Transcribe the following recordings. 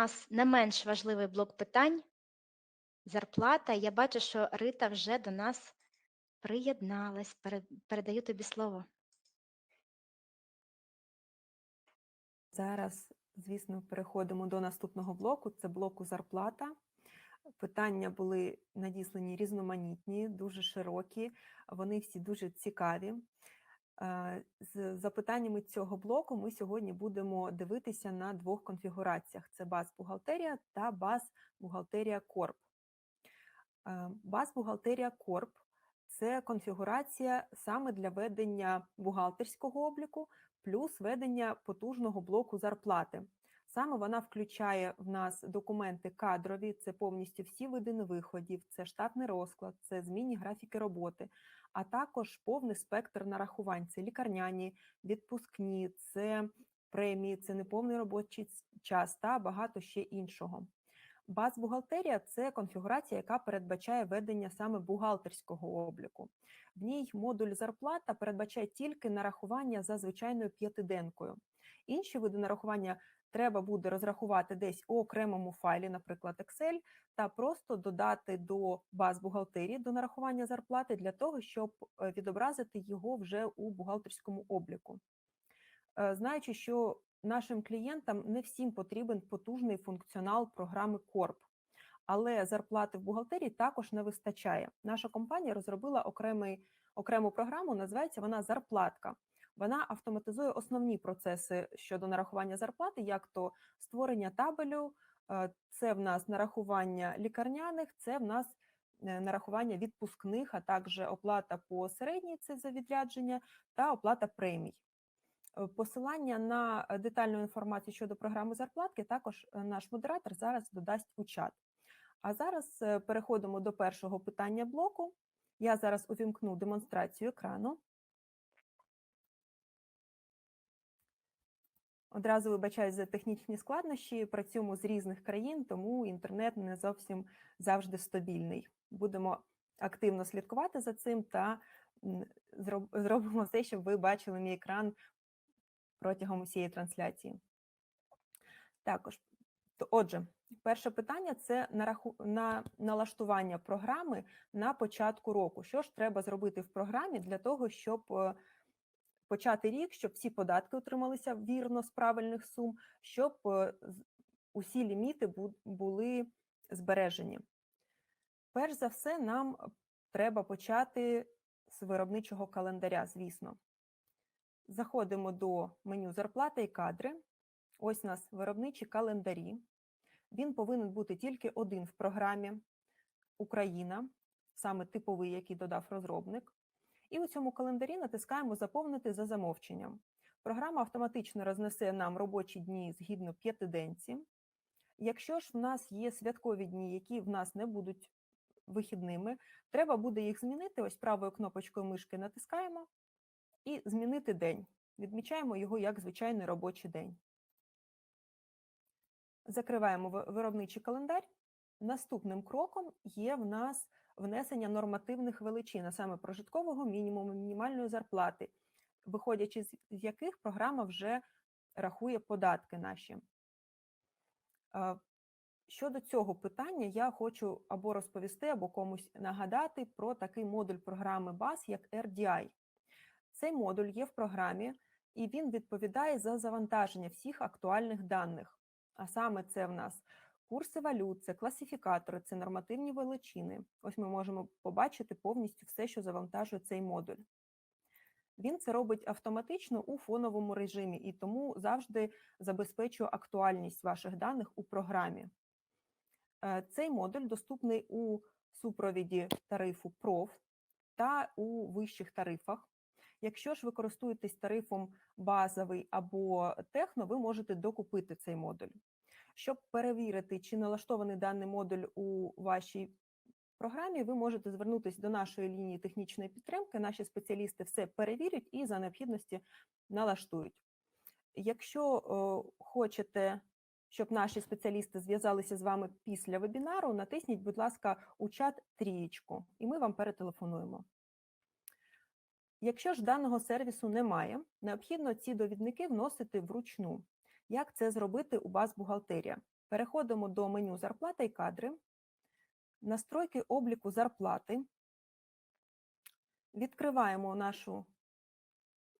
нас не менш важливий блок питань зарплата. Я бачу, що Рита вже до нас приєдналась. Передаю тобі слово. Зараз, звісно, переходимо до наступного блоку. Це блоку зарплата. Питання були надіслані різноманітні, дуже широкі, вони всі дуже цікаві. З запитаннями цього блоку ми сьогодні будемо дивитися на двох конфігураціях: це баз бухгалтерія та баз бухгалтерія Корп. Баз бухгалтерія Корп це конфігурація саме для ведення бухгалтерського обліку, плюс ведення потужного блоку зарплати. Саме вона включає в нас документи кадрові, це повністю всі види виходів, це штатний розклад, це змінні графіки роботи, а також повний спектр нарахувань: це лікарняні, відпускні, це премії, це неповний робочий час та багато ще іншого. Баз-бухгалтерія це конфігурація, яка передбачає ведення саме бухгалтерського обліку. В ній модуль зарплата передбачає тільки нарахування за звичайною п'ятиденкою. Інші види нарахування треба буде розрахувати десь у окремому файлі, наприклад, Excel, та просто додати до баз бухгалтерії до нарахування зарплати для того, щоб е, відобразити його вже у бухгалтерському обліку. Е, Знаючи, що нашим клієнтам не всім потрібен потужний функціонал програми Корп, але зарплати в бухгалтерії також не вистачає. Наша компанія розробила окремий, окрему програму, називається вона зарплатка. Вона автоматизує основні процеси щодо нарахування зарплати, як то створення табелю, е, це в нас нарахування лікарняних, це в нас е, нарахування відпускних, а також оплата по середній це за відрядження та оплата премій. Е, Посилання на детальну інформацію щодо програми зарплатки також наш модератор зараз додасть у чат. А зараз переходимо до першого питання блоку. Я зараз увімкну демонстрацію екрану. Одразу вибачаюсь за технічні складнощі. Працюємо з різних країн, тому інтернет не зовсім завжди стабільний. Будемо активно слідкувати за цим та зробимо все, щоб ви бачили мій екран протягом усієї трансляції. Також, отже, перше питання це нараху... на налаштування програми на початку року. Що ж треба зробити в програмі для того, щоб е, почати рік, щоб всі податки отрималися вірно з правильних сум, щоб е, усі ліміти були збережені. Перш за все, нам треба почати з виробничого календаря, звісно. Заходимо до меню зарплата і кадри. Ось у нас виробничі календарі. Він повинен бути тільки один в програмі Україна, саме типовий, який додав розробник. І у цьому календарі натискаємо Заповнити за замовченням. Програма автоматично рознесе нам робочі дні згідно п'ятиденці. Якщо ж в нас є святкові дні, які в нас не будуть вихідними, треба буде їх змінити. Ось правою кнопочкою мишки натискаємо і змінити день. Відмічаємо його як звичайний робочий день. Закриваємо виробничий календар. Наступним кроком є в нас внесення нормативних величин, а саме прожиткового мінімуму, мінімальної зарплати, виходячи з яких програма вже рахує податки наші. Щодо цього питання, я хочу або розповісти, або комусь нагадати про такий модуль програми BAS, як RDI. Цей модуль є в програмі, і він відповідає за завантаження всіх актуальних даних. А саме це в нас курси валют, це класифікатори, це нормативні величини. Ось ми можемо побачити повністю все, що завантажує цей модуль. Він це робить автоматично у фоновому режимі і тому завжди забезпечує актуальність ваших даних у програмі. Е, Цей модуль доступний у супровіді тарифу PROF та у вищих тарифах. Якщо ж ви користуєтесь тарифом базовий або техно, ви можете докупити цей модуль. Щоб перевірити, чи налаштований даний модуль у вашій програмі, ви можете звернутися до нашої лінії технічної підтримки. Наші спеціалісти все перевірять і за необхідності налаштують. Якщо хочете, щоб наші спеціалісти зв'язалися з вами після вебінару, натисніть, будь ласка, у чат трієчку, і ми вам перетелефонуємо. Якщо ж даного сервісу немає, необхідно ці довідники вносити вручну. Як це зробити у баз бухгалтерія? Переходимо до меню Зарплата і кадри, настройки обліку зарплати. Відкриваємо нашу,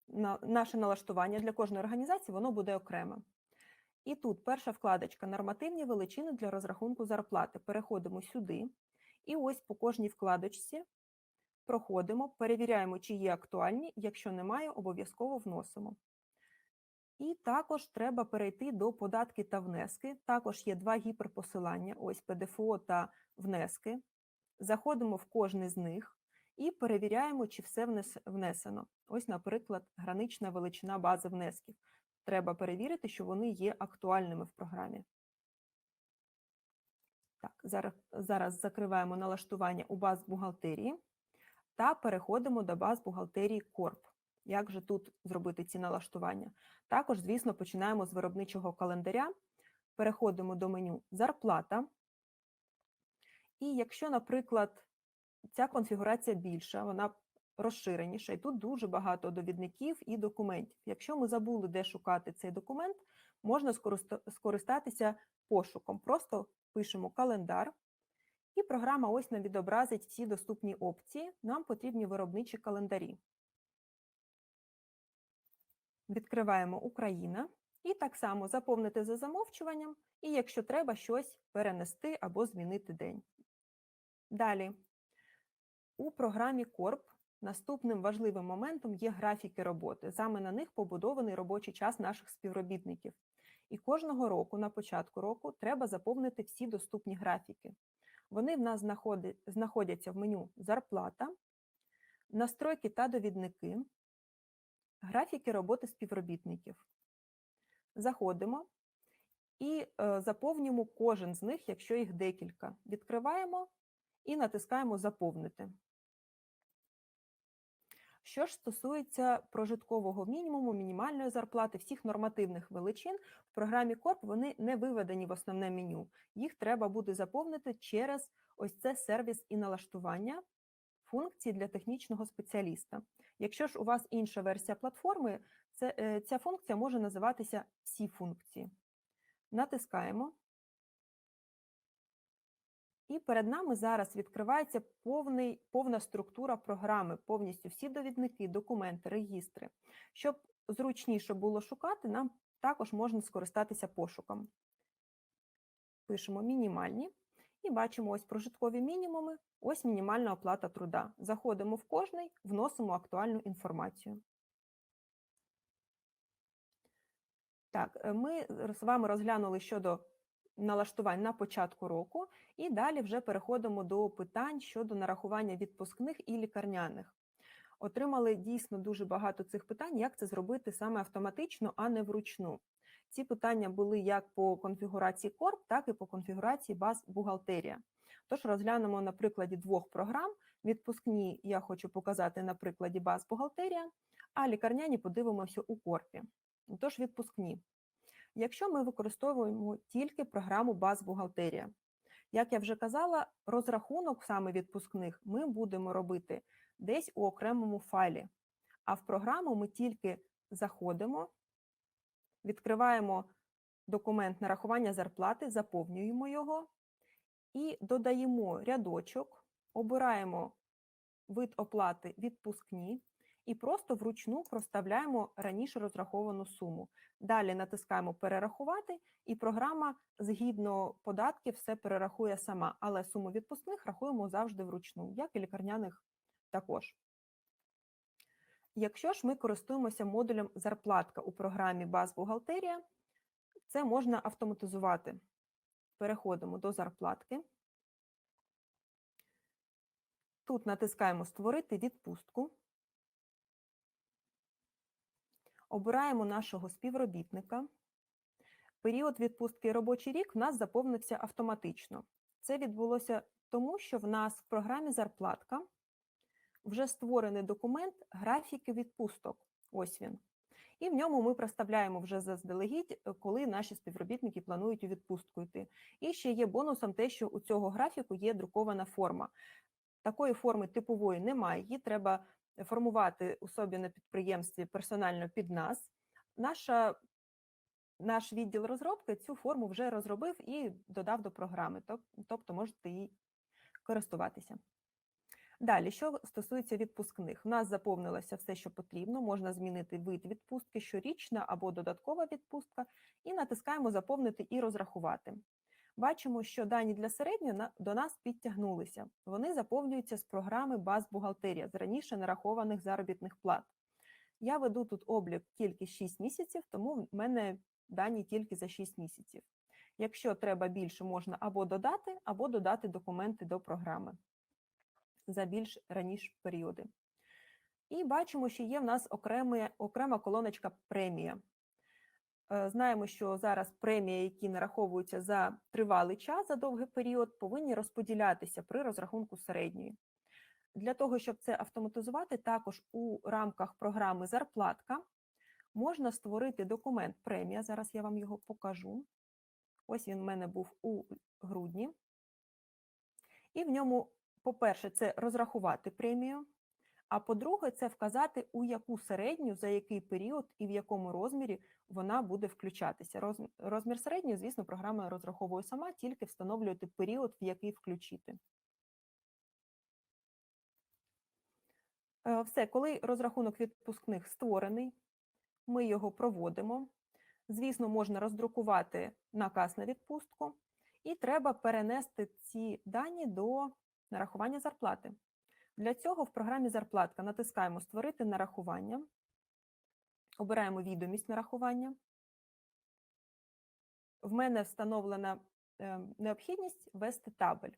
на, наше налаштування для кожної організації, воно буде окреме. І тут перша вкладочка Нормативні величини для розрахунку зарплати. Переходимо сюди. І ось по кожній вкладочці проходимо, перевіряємо, чи є актуальні. Якщо немає, обов'язково вносимо. І також треба перейти до податки та внески. Також є два гіперпосилання: ось ПДФО та внески. Заходимо в кожний з них і перевіряємо, чи все внесено. Ось, наприклад, гранична величина бази внесків. Треба перевірити, що вони є актуальними в програмі. Так, зараз, зараз закриваємо налаштування у баз бухгалтерії та переходимо до баз бухгалтерії Корп. Як же тут зробити ці налаштування? Також, звісно, починаємо з виробничого календаря, переходимо до меню Зарплата. І якщо, наприклад, ця конфігурація більша, вона розширеніша, і тут дуже багато довідників і документів. Якщо ми забули, де шукати цей документ, можна скористатися пошуком. Просто пишемо календар, і програма ось нам відобразить всі доступні опції. Нам потрібні виробничі календарі. Відкриваємо Україна і так само заповнити за замовчуванням, і якщо треба щось перенести або змінити день. Далі. У програмі Корп наступним важливим моментом є графіки роботи. Саме на них побудований робочий час наших співробітників. І кожного року, на початку року, треба заповнити всі доступні графіки. Вони в нас знаходяться в меню Зарплата, настройки та довідники, графіки роботи співробітників. Заходимо і е, заповнюємо кожен з них, якщо їх декілька. Відкриваємо і натискаємо Заповнити. Що ж стосується прожиткового мінімуму, мінімальної зарплати, всіх нормативних величин, в програмі Корп вони не виведені в основне меню. Їх треба буде заповнити через ось це сервіс і налаштування функції для технічного спеціаліста. Якщо ж у вас інша версія платформи, це, е, ця функція може називатися всі функції. Натискаємо. І перед нами зараз відкривається повний, повна структура програми, повністю всі довідники, документи, регістри. Щоб зручніше було шукати, нам також можна скористатися пошуком. Пишемо мінімальні і бачимо ось прожиткові мінімуми, ось мінімальна оплата труда. Заходимо в кожний, вносимо актуальну інформацію. Так, е, ми з вами розглянули щодо налаштувань на початку року, і далі вже переходимо до питань щодо нарахування відпускних і лікарняних. Отримали дійсно дуже багато цих питань, як це зробити саме автоматично, а не вручну. Ці питання були як по конфігурації Корп, так і по конфігурації баз бухгалтерія. Тож розглянемо на прикладі двох програм. Відпускні я хочу показати на прикладі баз бухгалтерія, а лікарняні подивимося у корпі. Тож відпускні. Якщо ми використовуємо тільки програму баз бухгалтерія, як я вже казала, розрахунок саме відпускних ми будемо робити десь у окремому файлі. А в програму ми тільки заходимо, відкриваємо документ нарахування зарплати, заповнюємо його і додаємо рядочок, обираємо вид оплати відпускні і просто вручну проставляємо раніше розраховану суму. Далі натискаємо перерахувати, і програма згідно податків все перерахує сама, але суму відпускних рахуємо завжди вручну, як і лікарняних також. Якщо ж ми користуємося модулем зарплатка у програмі Баз бухгалтерія, це можна автоматизувати. Переходимо до зарплатки. Тут натискаємо Створити відпустку. Обираємо нашого співробітника. Період відпустки робочий рік в нас заповнився автоматично. Це відбулося тому, що в нас в програмі зарплатка вже створений документ графіки відпусток. Ось він. І в ньому ми проставляємо вже заздалегідь, коли наші співробітники планують у відпустку йти. І ще є бонусом те, що у цього графіку є друкована форма. Такої форми типової немає, її треба формувати у собі на підприємстві персонально під нас. Наша наш відділ розробки цю форму вже розробив і додав до програми, тобто можете їй користуватися. Далі, що стосується відпускних, в нас заповнилося все, що потрібно. Можна змінити вид відпустки, щорічна або додаткова відпустка, і натискаємо Заповнити і розрахувати. Бачимо, що дані для середньої до нас підтягнулися. Вони заповнюються з програми Баз бухгалтерія з раніше нарахованих заробітних плат. Я веду тут облік тільки 6 місяців, тому в мене дані тільки за 6 місяців. Якщо треба більше, можна або додати, або додати документи до програми за більш раніше періоди. І бачимо, що є в нас окремі, окрема колоночка премія. Е, Знаємо, що зараз премії, які нараховуються за тривалий час, за довгий період, повинні розподілятися при розрахунку середньої. Для того, щоб це автоматизувати, також у рамках програми Зарплатка можна створити документ премія. Зараз я вам його покажу. Ось він в мене був у грудні. І в ньому, по-перше, це розрахувати премію. А по-друге, це вказати, у яку середню, за який період і в якому розмірі вона буде включатися. Розмір середньої, звісно, програма розраховує сама, тільки встановлюєте період, в який включити. Е, Все, коли розрахунок відпускних створений, ми його проводимо. Звісно, можна роздрукувати наказ на відпустку, і треба перенести ці дані до нарахування зарплати. Для цього в програмі Зарплатка натискаємо Створити нарахування, обираємо відомість нарахування. В мене встановлена е, необхідність ввести табель.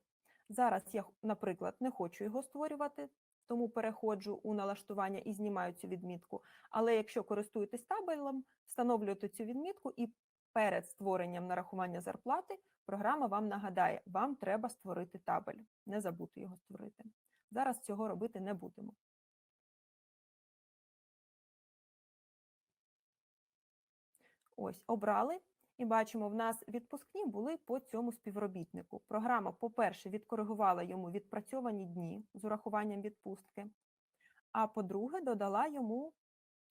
Зараз я, наприклад, не хочу його створювати, тому переходжу у налаштування і знімаю цю відмітку. Але якщо користуєтесь табелем, встановлюєте цю відмітку і перед створенням нарахування зарплати програма вам нагадає, вам треба створити табель. Не забути його створити. Зараз цього робити не будемо. Ось, обрали. І бачимо, в нас відпускні були по цьому співробітнику. Програма, по-перше, відкоригувала йому відпрацьовані дні з урахуванням відпустки. А по-друге, додала йому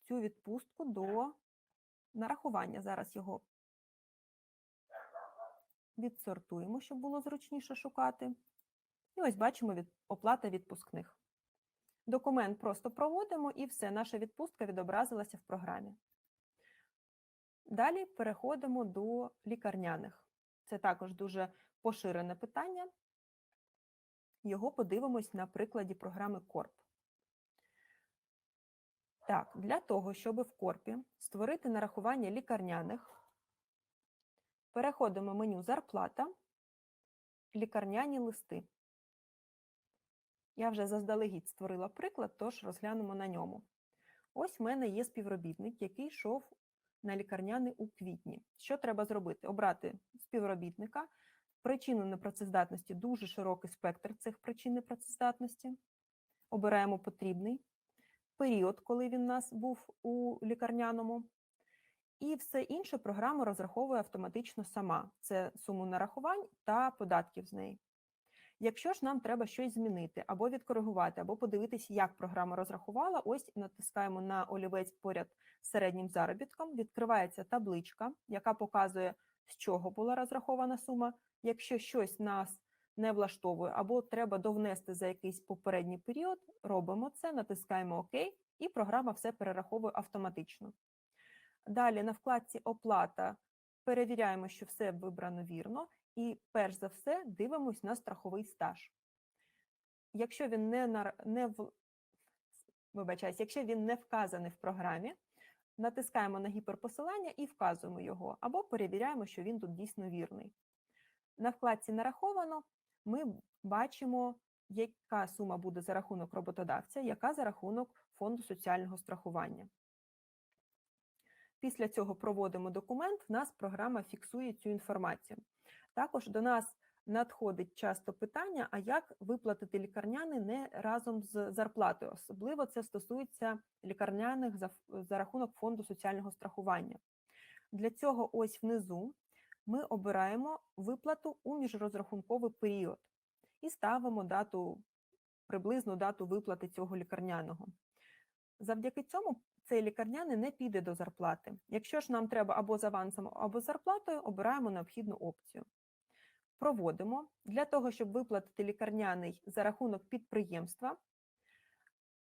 цю відпустку до нарахування. Зараз його відсортуємо, щоб було зручніше шукати. І ось бачимо від, оплата відпускних. Документ просто проводимо і все, наша відпустка відобразилася в програмі. Далі переходимо до лікарняних. Це також дуже поширене питання. Його подивимось на прикладі програми Корп. Так, для того, щоб в Корпі створити нарахування лікарняних, переходимо в меню Зарплата, лікарняні листи. Я вже заздалегідь створила приклад, тож розглянемо на ньому. Ось в мене є співробітник, який йшов на лікарняний у квітні. Що треба зробити? Обрати співробітника. Причину непрацездатності дуже широкий спектр цих причин непрацездатності. Обираємо потрібний період, коли він у нас був у лікарняному. І все інше програма розраховує автоматично сама. Це суму нарахувань та податків з неї. Якщо ж нам треба щось змінити, або відкоригувати, або подивитися, як програма розрахувала, ось натискаємо на олівець поряд з середнім заробітком, відкривається табличка, яка показує, з чого була розрахована сума. Якщо щось нас не влаштовує, або треба довнести за якийсь попередній період, робимо це, натискаємо ОК, і програма все перераховує автоматично. Далі на вкладці Оплата перевіряємо, що все вибрано вірно, і перш за все дивимось на страховий стаж. Якщо він не, нар... не в... Вибачаюсь, якщо він не вказаний в програмі, натискаємо на гіперпосилання і вказуємо його, або перевіряємо, що він тут дійсно вірний. На вкладці Нараховано ми бачимо, яка сума буде за рахунок роботодавця, яка за рахунок фонду соціального страхування. Після цього проводимо документ, в нас програма фіксує цю інформацію. Також до нас надходить часто питання: а як виплатити лікарняний не разом з зарплатою? Особливо це стосується лікарняних за, за рахунок фонду соціального страхування. Для цього ось внизу ми обираємо виплату у міжрозрахунковий період і ставимо дату, приблизну дату виплати цього лікарняного. Завдяки цьому цей лікарняний не піде до зарплати. Якщо ж нам треба або з авансом, або з зарплатою, обираємо необхідну опцію. Проводимо. Для того, щоб виплатити лікарняний за рахунок підприємства,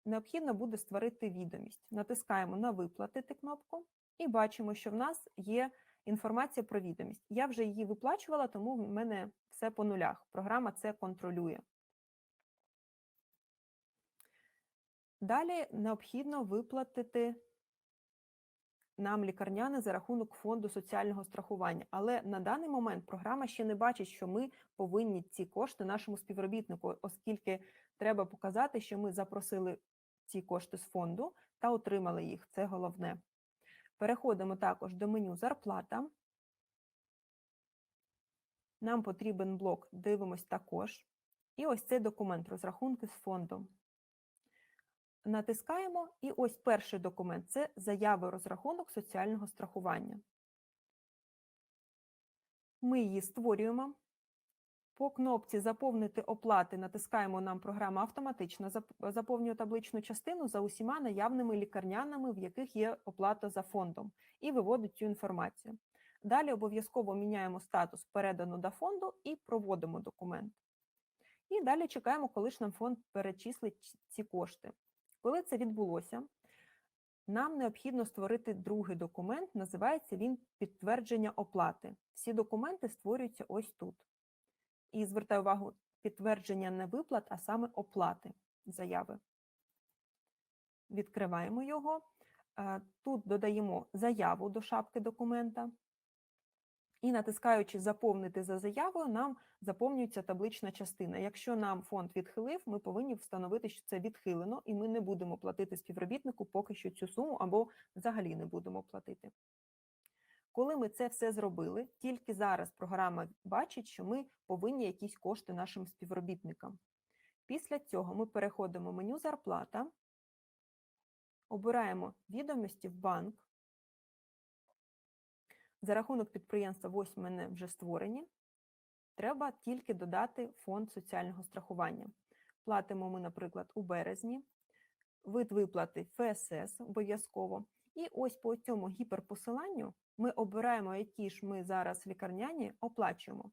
необхідно буде створити відомість. Натискаємо на виплатити кнопку і бачимо, що в нас є інформація про відомість. Я вже її виплачувала, тому в мене все по нулях. Програма це контролює. Далі необхідно виплатити нам лікарняне за рахунок фонду соціального страхування. Але на даний момент програма ще не бачить, що ми повинні ці кошти нашому співробітнику, оскільки треба показати, що ми запросили ці кошти з фонду та отримали їх. Це головне. Переходимо також до меню Зарплата. Нам потрібен блок Дивимось також. І ось цей документ розрахунки з фондом. Натискаємо, і ось перший документ це заяви розрахунок соціального страхування. Ми її створюємо. По кнопці Заповнити оплати натискаємо нам програма автоматично заповнює табличну частину за усіма наявними лікарняними, в яких є оплата за фондом, і виводить цю інформацію. Далі обов'язково міняємо статус передано до фонду і проводимо документ. І далі чекаємо, коли ж нам фонд перечислить ці- кошти. Коли це відбулося, нам необхідно створити другий документ, називається він підтвердження оплати. Всі документи створюються ось тут. І звертаю увагу, підтвердження не виплат, а саме оплати заяви. Відкриваємо його. Е, Тут додаємо заяву до шапки документа. І натискаючи Заповнити за заявою, нам заповнюється таблична частина. Якщо нам фонд відхилив, ми повинні встановити, що це відхилено, і ми не будемо платити співробітнику поки що цю суму або взагалі не будемо платити. Коли ми це все зробили, тільки зараз програма бачить, що ми повинні якісь кошти нашим співробітникам. Після цього ми переходимо в меню Зарплата, обираємо відомості в банк. За рахунок підприємства ось мене вже створені. Треба тільки додати фонд соціального страхування. Платимо ми, наприклад, у березні, вид виплати ФСС обов'язково. І ось по цьому гіперпосиланню ми обираємо, які ж ми зараз лікарняні оплачуємо.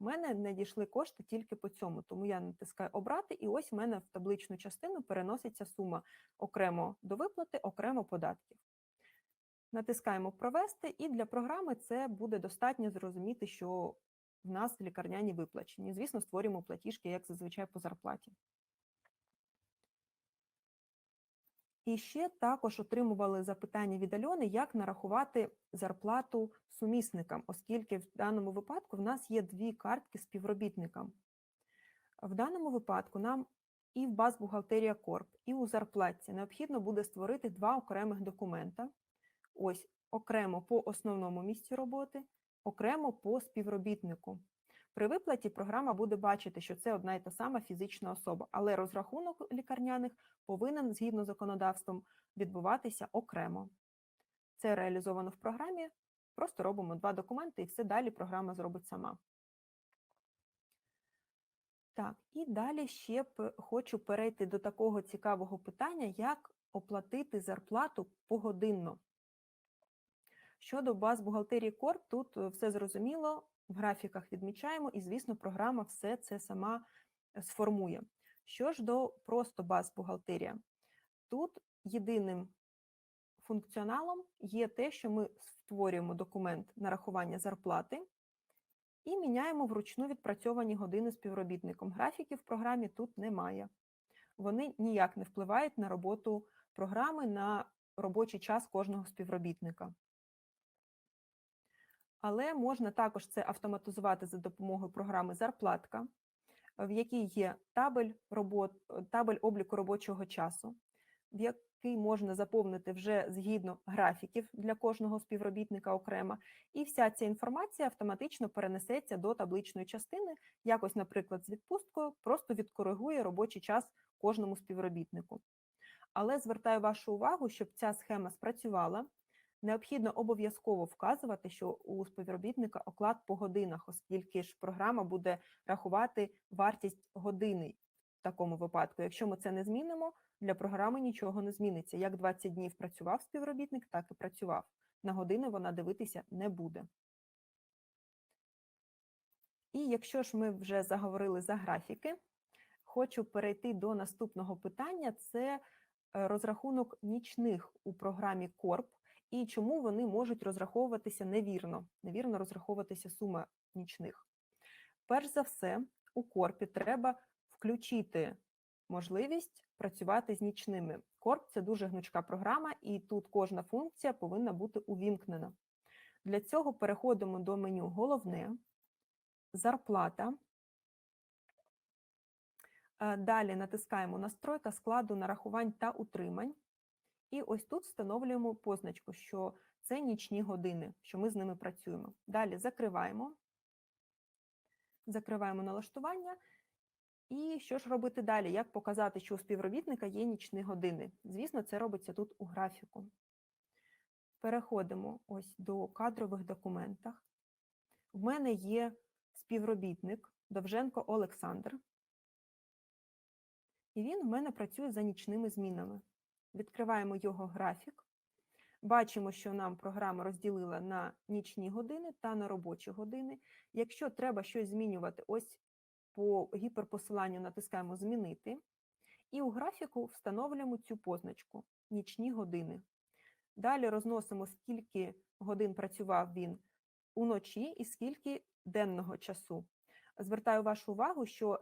У мене надійшли кошти тільки по цьому, тому я натискаю обрати, і ось в мене в табличну частину переноситься сума окремо до виплати, окремо податків. Натискаємо Провести, і для програми це буде достатньо зрозуміти, що в нас лікарняні виплачені. Звісно, створюємо платіжки, як зазвичай по зарплаті. І ще також отримували запитання від Альони, як нарахувати зарплату сумісникам, оскільки в даному випадку в нас є дві картки співробітникам. В даному випадку нам і в баз бухгалтерія Корп, і у зарплатці необхідно буде створити два окремих документа. Ось окремо по основному місці роботи, окремо по співробітнику. При виплаті програма буде бачити, що це одна і та сама фізична особа, але розрахунок лікарняних повинен згідно з законодавством відбуватися окремо. Це реалізовано в програмі. Просто робимо два документи, і все далі програма зробить сама. Так, і далі ще хочу перейти до такого цікавого питання, як оплатити зарплату погодинно. Щодо баз бухгалтерії Корп, тут е, все зрозуміло, в графіках відмічаємо, і, звісно, програма все це сама е, сформує. Що ж до просто баз бухгалтерія, тут єдиним функціоналом є те, що ми створюємо документ нарахування зарплати і міняємо вручну відпрацьовані години співробітником. Графіків в програмі тут немає. Вони ніяк не впливають на роботу програми, на робочий час кожного співробітника. Але можна також це автоматизувати за допомогою програми Зарплатка, в якій є табель, робот, табель обліку робочого часу, в який можна заповнити вже згідно графіків для кожного співробітника окремо, і вся ця інформація автоматично перенесеться до табличної частини, якось, наприклад, з відпусткою, просто відкоригує робочий час кожному співробітнику. Але звертаю вашу увагу, щоб ця схема спрацювала, необхідно обов'язково вказувати, що у співробітника оклад по годинах, оскільки ж програма буде рахувати вартість години. В такому випадку. Якщо ми це не змінимо, для програми нічого не зміниться. Як 20 днів працював співробітник, так і працював. На години вона дивитися не буде. І якщо ж ми вже заговорили за графіки, хочу перейти до наступного питання: це е, розрахунок нічних у програмі Корп і чому вони можуть розраховуватися невірно, невірно розраховуватися сума нічних. Перш за все, у Корпі треба включити можливість працювати з нічними. Корп це дуже гнучка програма, і тут кожна функція повинна бути увімкнена. Для цього переходимо до меню Головне, зарплата. Е, Далі натискаємо Настройка складу нарахувань та утримань. І ось тут встановлюємо позначку, що це нічні години, що ми з ними працюємо. Далі закриваємо, закриваємо налаштування. І що ж робити далі? Як показати, що у співробітника є нічні години? Звісно, це робиться тут у графіку. Переходимо ось до кадрових документах. В мене є співробітник Довженко Олександр. І він в мене працює за нічними змінами. Відкриваємо його графік. Бачимо, що нам програма розділила на нічні години та на робочі години. Якщо треба щось змінювати, ось по гіперпосиланню натискаємо Змінити. І у графіку встановлюємо цю позначку нічні години. Далі розносимо, скільки годин працював він уночі і скільки денного часу. Звертаю вашу увагу, що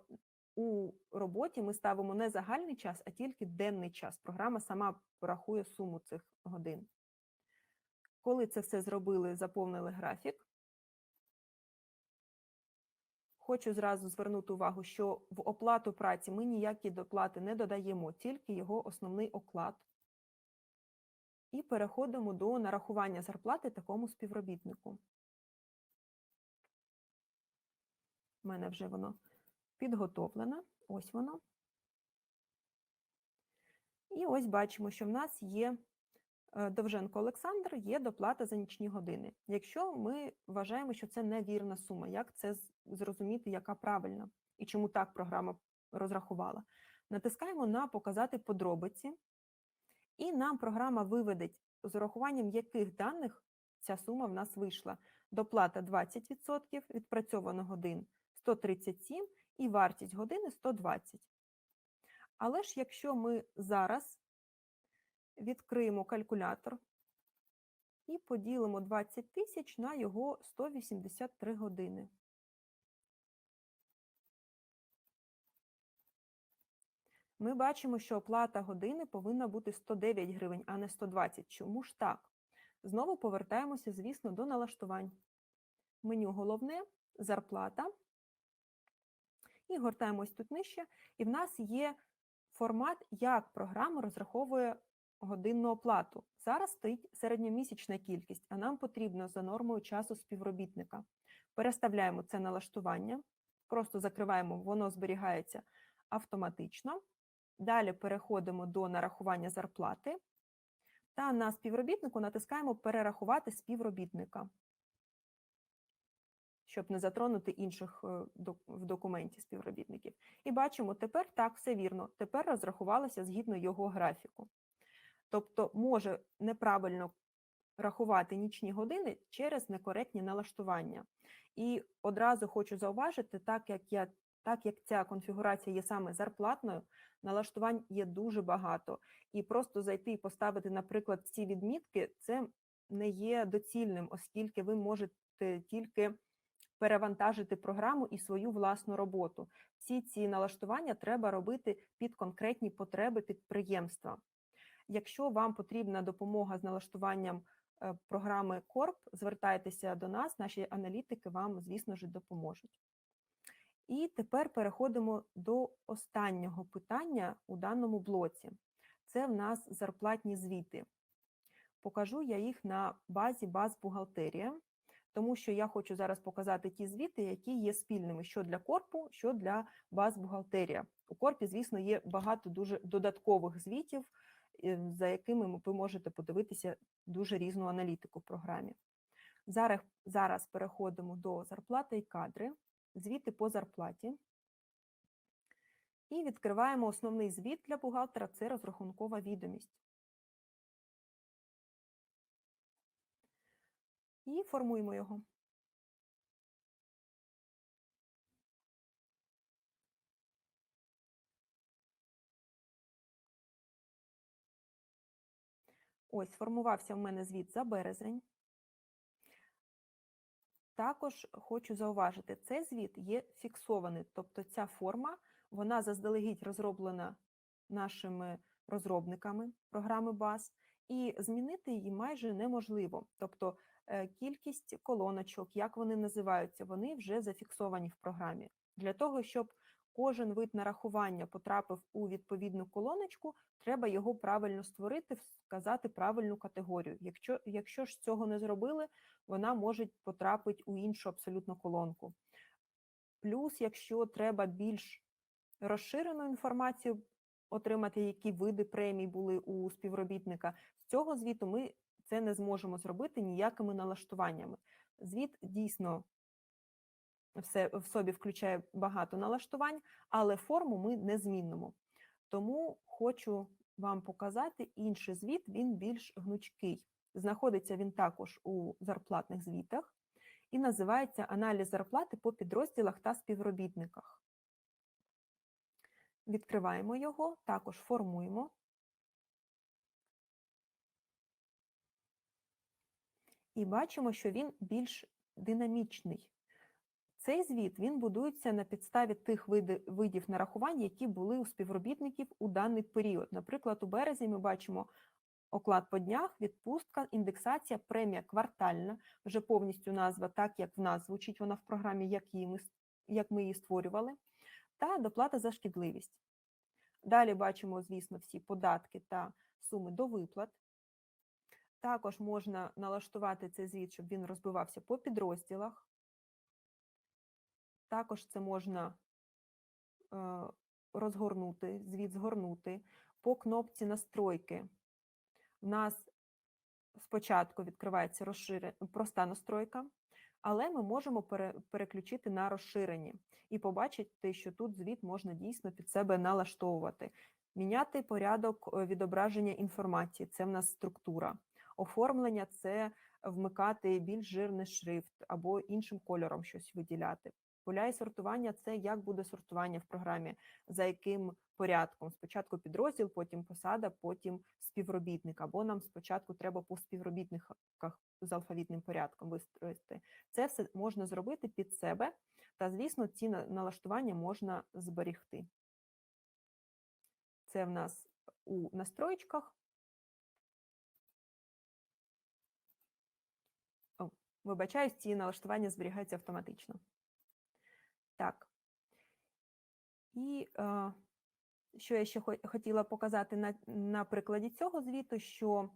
у роботі ми ставимо не загальний час, а тільки денний час. Програма сама порахує суму цих годин. Коли це все зробили, заповнили графік, хочу зразу звернути увагу, що в оплату праці ми ніякі доплати не додаємо, тільки його основний оклад. І переходимо до нарахування зарплати такому співробітнику. У мене вже воно підготовлено. Ось воно. І ось бачимо, що в нас є е, Довженко Олександр, є доплата за нічні години. Якщо ми вважаємо, що це невірна сума, як це зрозуміти, яка правильна і чому так програма розрахувала? Натискаємо на Показати подробиці, і нам програма виведеть, з урахуванням яких даних ця сума в нас вийшла. Доплата 20%, відпрацьовано годин 137 і вартість години 120. Але ж якщо ми зараз відкриємо калькулятор і поділимо 20 тисяч на його 183 години. Ми бачимо, що оплата години повинна бути 109 гривень, а не 120. Чому ж так? Знову повертаємося, звісно, до налаштувань. Меню головне, зарплата. І гортаємо ось тут нижче. І в нас є формат, як програма розраховує годинну оплату. Зараз стоїть середньомісячна кількість, а нам потрібно за нормою часу співробітника. Переставляємо це налаштування, просто закриваємо, воно зберігається автоматично. Далі переходимо до нарахування зарплати. Та на співробітнику натискаємо Перерахувати співробітника, щоб не затронути інших е, в документі співробітників. І бачимо, тепер так, все вірно. Тепер розрахувалося згідно його графіку. Тобто може неправильно рахувати нічні години через некоректні налаштування. І одразу хочу зауважити, так як я так як ця конфігурація є саме зарплатною, налаштувань є дуже багато. І просто зайти і поставити, наприклад, ці відмітки, це не є доцільним, оскільки ви можете тільки перевантажити програму і свою власну роботу. Всі ці налаштування треба робити під конкретні потреби підприємства. Якщо вам потрібна допомога з налаштуванням е, програми Корп, звертайтеся до нас, наші аналітики вам, звісно ж, допоможуть. І тепер переходимо до останнього питання у даному блоці. Це в нас зарплатні звіти. Покажу я їх на базі баз бухгалтерія, тому що я хочу зараз показати ті звіти, які є спільними що для корпу, що для баз бухгалтерія. У корпі, звісно, є багато дуже додаткових звітів, е, за якими ви можете подивитися дуже різну аналітику в програмі. Зараз, зараз переходимо до зарплати і кадри, звіти по зарплаті. І відкриваємо основний звіт для бухгалтера це розрахункова відомість. І формуємо його. Ось, формувався в мене звіт за березень. Також хочу зауважити, цей звіт є фіксований, тобто ця форма, вона заздалегідь розроблена нашими розробниками програми BAS, і змінити її майже неможливо. Тобто кількість колоночок, як вони називаються, вони вже зафіксовані в програмі. Для того, щоб кожен вид нарахування потрапив у відповідну колоночку, треба його правильно створити, вказати правильну категорію. Якщо, якщо ж цього не зробили, вона може потрапити у іншу абсолютно колонку. Плюс, якщо треба більш розширену інформацію отримати, які види премій були у співробітника, з цього звіту ми це не зможемо зробити ніякими налаштуваннями. Звіт дійсно все в собі включає багато налаштувань, але форму ми не змінимо. Тому хочу вам показати інший звіт, він більш гнучкий. Знаходиться він також у зарплатних звітах і називається Аналіз зарплати по підрозділах та співробітниках. Відкриваємо його, також формуємо. І бачимо, що він більш динамічний. Цей звіт він будується на підставі тих видів нарахувань, які були у співробітників у даний період. Наприклад, у березні ми бачимо оклад по днях, відпустка, індексація, премія квартальна, вже повністю назва, так як в нас звучить вона в програмі, як, її ми, як ми її створювали, та доплата за шкідливість. Далі бачимо, звісно, всі податки та суми до виплат. Також можна налаштувати цей звіт, щоб він розбивався по підрозділах. Також це можна е, розгорнути, звіт згорнути по кнопці настройки. У нас спочатку відкривається розширена проста настройка, але ми можемо пере, переключити на розширені і побачити, що тут звіт можна дійсно під себе налаштовувати. Міняти порядок е, відображення інформації це в нас структура. Оформлення це вмикати більш жирний шрифт або іншим кольором щось виділяти. Поля і сортування це як буде сортування в програмі, за яким порядком. Спочатку підрозділ, потім посада, потім співробітник. Або нам спочатку треба по співробітниках з алфавітним порядком вистроїти. Це все можна зробити під себе, та, звісно, ці налаштування можна зберігти. Це в нас у настроєчках. Вибачаюсь, ці налаштування зберігаються автоматично. Так. І е, що я ще хотіла показати на, на прикладі цього звіту, що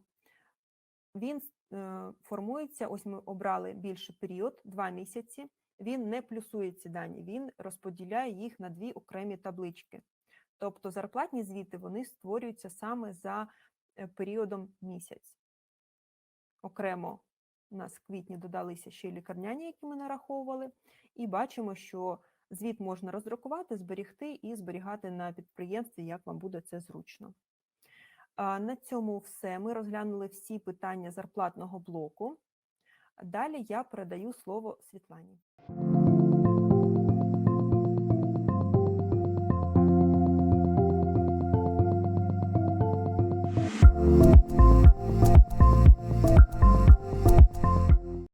він е, формується, ось ми обрали більший період, два місяці. Він не плюсує ці дані, він розподіляє їх на дві окремі таблички. Тобто зарплатні звіти вони створюються саме за е, періодом місяць. Окремо у нас в квітні додалися ще лікарняні, які ми нараховували, і бачимо, що звіт можна роздрукувати, зберігти і зберігати на підприємстві, як вам буде це зручно. На цьому все. Ми розглянули всі питання зарплатного блоку. Далі я передаю слово Світлані.